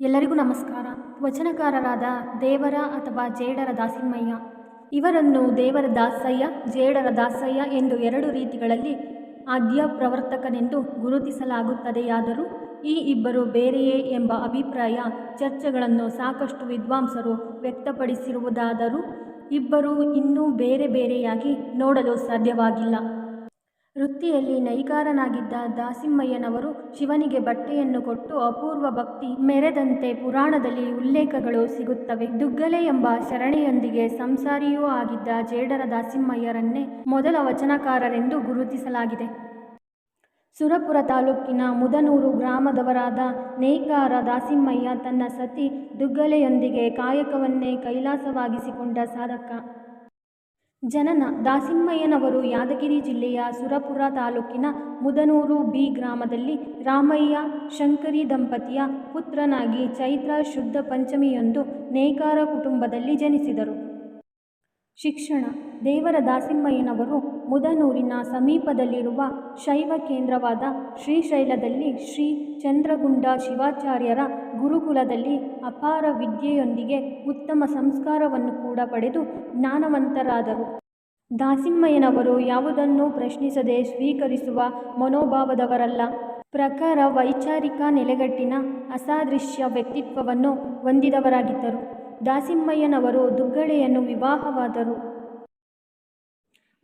ಎಲ್ಲರಿಗೂ ನಮಸ್ಕಾರ. ವಚನಕಾರರಾದ ದೇವರ ಅಥವಾ ಜೇಡರ ದಾಸಿಮಯ್ಯ ಇವರನ್ನು ದೇವರ ದಾಸಯ್ಯ, ಜೇಡರ ದಾಸಯ್ಯ ಎಂದು ಎರಡು ರೀತಿಗಳಲ್ಲಿ ಆದ್ಯ ಪ್ರವರ್ತಕನೆಂದು ಗುರುತಿಸಲಾಗುತ್ತದೆಯಾದರೂ ಈ ಇಬ್ಬರು ಬೇರೆಯೇ ಎಂಬ ಅಭಿಪ್ರಾಯ ಚರ್ಚೆಗಳನ್ನು ಸಾಕಷ್ಟು ವಿದ್ವಾಂಸರು ವ್ಯಕ್ತಪಡಿಸಿರುವುದಾದರೂ ಇಬ್ಬರೂ ಇನ್ನೂ ಬೇರೆ ಬೇರೆಯಾಗಿ ನೋಡಲು ಸಾಧ್ಯವಾಗಿಲ್ಲ. ವೃತ್ತಿಯಲ್ಲಿ ನೈಕಾರನಾಗಿದ್ದ ದಾಸಿಮ್ಮಯ್ಯನವರು ಶಿವನಿಗೆ ಬಟ್ಟೆಯನ್ನು ಕೊಟ್ಟು ಅಪೂರ್ವ ಭಕ್ತಿ ಮೆರೆದಂತೆ ಪುರಾಣದಲ್ಲಿ ಉಲ್ಲೇಖಗಳು ಸಿಗುತ್ತವೆ. ದುಗ್ಗಲೆ ಎಂಬ ಶರಣೆಯೊಂದಿಗೆ ಸಂಸಾರಿಯೂ ಆಗಿದ್ದ ಜೇಡರ ದಾಸಿಮಯ್ಯರನ್ನೇ ಮೊದಲ ವಚನಕಾರರೆಂದು ಗುರುತಿಸಲಾಗಿದೆ. ಸುರಪುರ ತಾಲೂಕಿನ ಮುದನೂರು ಗ್ರಾಮದವರಾದ ನೇಕಾರ ದಾಸಿಮಯ್ಯ ತನ್ನ ಸತಿ ದುಗ್ಗಲೆಯೊಂದಿಗೆ ಕಾಯಕವನ್ನೇ ಕೈಲಾಸವಾಗಿಸಿಕೊಂಡ ಸಾಧಕ. ಜನನ. ದಾಸಿಮ್ಮಯ್ಯನವರು ಯಾದಗಿರಿ ಜಿಲ್ಲೆಯ ಸುರಪುರ ತಾಲೂಕಿನ ಮುದನೂರು ಬಿ ಗ್ರಾಮದಲ್ಲಿ ರಾಮಯ್ಯ ಶಂಕರಿ ದಂಪತಿಯ ಪುತ್ರನಾಗಿ ಚೈತ್ರ ಶುದ್ಧ ಪಂಚಮಿಯೊಂದು ನೇಕಾರ ಕುಟುಂಬದಲ್ಲಿ ಜನಿಸಿದರು. ಶಿಕ್ಷಣ, ದೇವರ ದಾಸಿಮ್ಮಯ್ಯನವರು ಮುದನೂರಿನ ಸಮೀಪದಲ್ಲಿರುವ ಶೈವ ಕೇಂದ್ರವಾದ ಶ್ರೀಶೈಲದಲ್ಲಿ ಶ್ರೀ ಚಂದ್ರಗುಂಡ ಶಿವಾಚಾರ್ಯರ ಗುರುಕುಲದಲ್ಲಿ ಅಪಾರ ವಿದ್ಯೆಯೊಂದಿಗೆ ಉತ್ತಮ ಸಂಸ್ಕಾರವನ್ನು ಕೂಡ ಪಡೆದು ಜ್ಞಾನವಂತರಾದರು. ದಾಸಿಮ್ಮಯ್ಯನವರು ಯಾವುದನ್ನೂ ಪ್ರಶ್ನಿಸದೆ ಸ್ವೀಕರಿಸುವ ಮನೋಭಾವದವರಲ್ಲ. ಪ್ರಕಾರ ವೈಚಾರಿಕ ನೆಲೆಗಟ್ಟಿನ ಅಸಾದೃಶ್ಯ ವ್ಯಕ್ತಿತ್ವವನ್ನು ಹೊಂದಿದವರಾಗಿದ್ದರು. ದಾಸಿಮಯ್ಯನವರು ದುಗ್ಗಳೆಯನ್ನು ವಿವಾಹವಾದರು.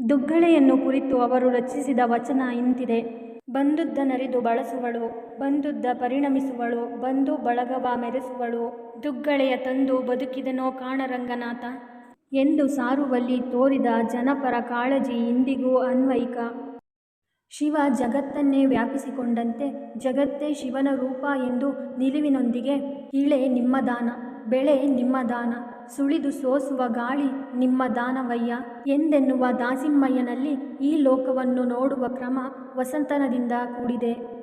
ದುಗ್ಗಳೆಯನ್ನು ಕುರಿತು ಅವರು ರಚಿಸಿದ ವಚನ ಇಂತಿದೆ. ಬಂದುದ್ದ ನರಿದು ಬಳಸುವಳು, ಬಂದುದ್ದ ಪರಿಣಮಿಸುವಳು, ಬಂದು ಬಳಗವ ಮೆರೆಸುವಳು, ದುಗ್ಗಳೆಯ ತಂದು ಬದುಕಿದನೋ ಕಾಣರಂಗನಾಥ? ಎಂದು ಸಾರುವಲ್ಲಿ ತೋರಿದ ಜನಪರ ಕಾಳಜಿ ಇಂದಿಗೂ ಅನ್ವಯಿಕ. ಶಿವ ಜಗತ್ತನ್ನೇ ವ್ಯಾಪಿಸಿಕೊಂಡಂತೆ ಜಗತ್ತೇ ಶಿವನ ರೂಪ ಎಂದು ನಿಲುವಿನೊಂದಿಗೆ ಇಳೆ ನಿಮ್ಮ ದಾನ. ಬೆಳೆ ನಿಮ್ಮ ದಾನ, ಸುಳಿದು ಸೋಸುವ ಗಾಳಿ ನಿಮ್ಮ ದಾನವಯ್ಯ ಎಂದೆನ್ನುವ ದಾಸಿಮ್ಮಯ್ಯನಲ್ಲಿ ಈ ಲೋಕವನ್ನು ನೋಡುವ ಕ್ರಮ ವಸಂತನದಿಂದ ಕೂಡಿದೆ.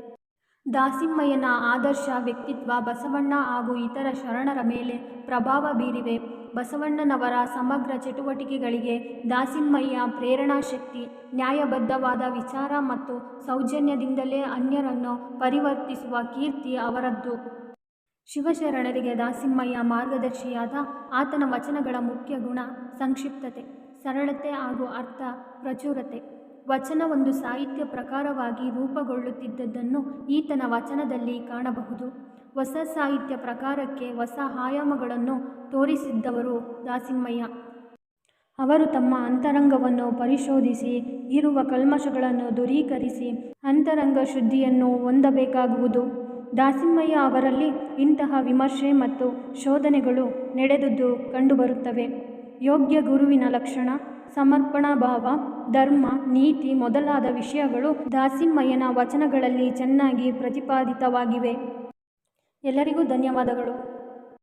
ದಾಸಿಮ್ಮಯ್ಯನ ಆದರ್ಶ ವ್ಯಕ್ತಿತ್ವ ಬಸವಣ್ಣ ಹಾಗೂ ಇತರ ಶರಣರ ಮೇಲೆ ಪ್ರಭಾವ ಬೀರಿವೆ. ಬಸವಣ್ಣನವರ ಸಮಗ್ರ ಚಟುವಟಿಕೆಗಳಿಗೆ ದಾಸಿಮಯ್ಯ ಪ್ರೇರಣಾಶಕ್ತಿ ನ್ಯಾಯಬದ್ಧವಾದ ವಿಚಾರ ಮತ್ತು ಸೌಜನ್ಯದಿಂದಲೇ ಅನ್ಯರನ್ನು ಪರಿವರ್ತಿಸುವ ಕೀರ್ತಿ ಅವರದ್ದು. ಶಿವಶರಣರಿಗೆ ದಾಸಿಮ್ಮಯ್ಯ ಮಾರ್ಗದರ್ಶಿಯಾದ ಆತನ ವಚನಗಳ ಮುಖ್ಯ ಗುಣ ಸಂಕ್ಷಿಪ್ತತೆ, ಸರಳತೆ ಹಾಗೂ ಅರ್ಥ ಪ್ರಚುರತೆ. ವಚನ ಒಂದು ಸಾಹಿತ್ಯ ಪ್ರಕಾರವಾಗಿ ರೂಪುಗೊಳ್ಳುತ್ತಿದ್ದದ್ದನ್ನು ಈತನ ವಚನದಲ್ಲಿ ಕಾಣಬಹುದು. ಹೊಸ ಸಾಹಿತ್ಯ ಪ್ರಕಾರಕ್ಕೆ ಹೊಸ ಆಯಾಮಗಳನ್ನು ತೋರಿಸಿದ್ದವರು ದಾಸಿಮ್ಮಯ್ಯ ಅವರು ತಮ್ಮ ಅಂತರಂಗವನ್ನು ಪರಿಶೋಧಿಸಿ, ಇರುವ ಕಲ್ಮಶಗಳನ್ನು ದೂರೀಕರಿಸಿ, ಅಂತರಂಗ ಶುದ್ಧಿಯನ್ನು ಹೊಂದಬೇಕಾಗುವುದು. ದಾಸಿಮಯ್ಯ ಅವರಲ್ಲಿ ಇಂತಹ ವಿಮರ್ಶೆ ಮತ್ತು ಶೋಧನೆಗಳು ನಡೆದುದು ಕಂಡುಬರುತ್ತವೆ. ಯೋಗ್ಯ ಗುರುವಿನ ಲಕ್ಷಣ ಸಮರ್ಪಣಾ ಭಾವ ಧರ್ಮ, ನೀತಿ ಮೊದಲಾದ ವಿಷಯಗಳು ದಾಸಿಮಯ್ಯನ ವಚನಗಳಲ್ಲಿ ಚೆನ್ನಾಗಿ ಪ್ರತಿಪಾದಿತವಾಗಿವೆ. ಎಲ್ಲರಿಗೂ ಧನ್ಯವಾದಗಳು.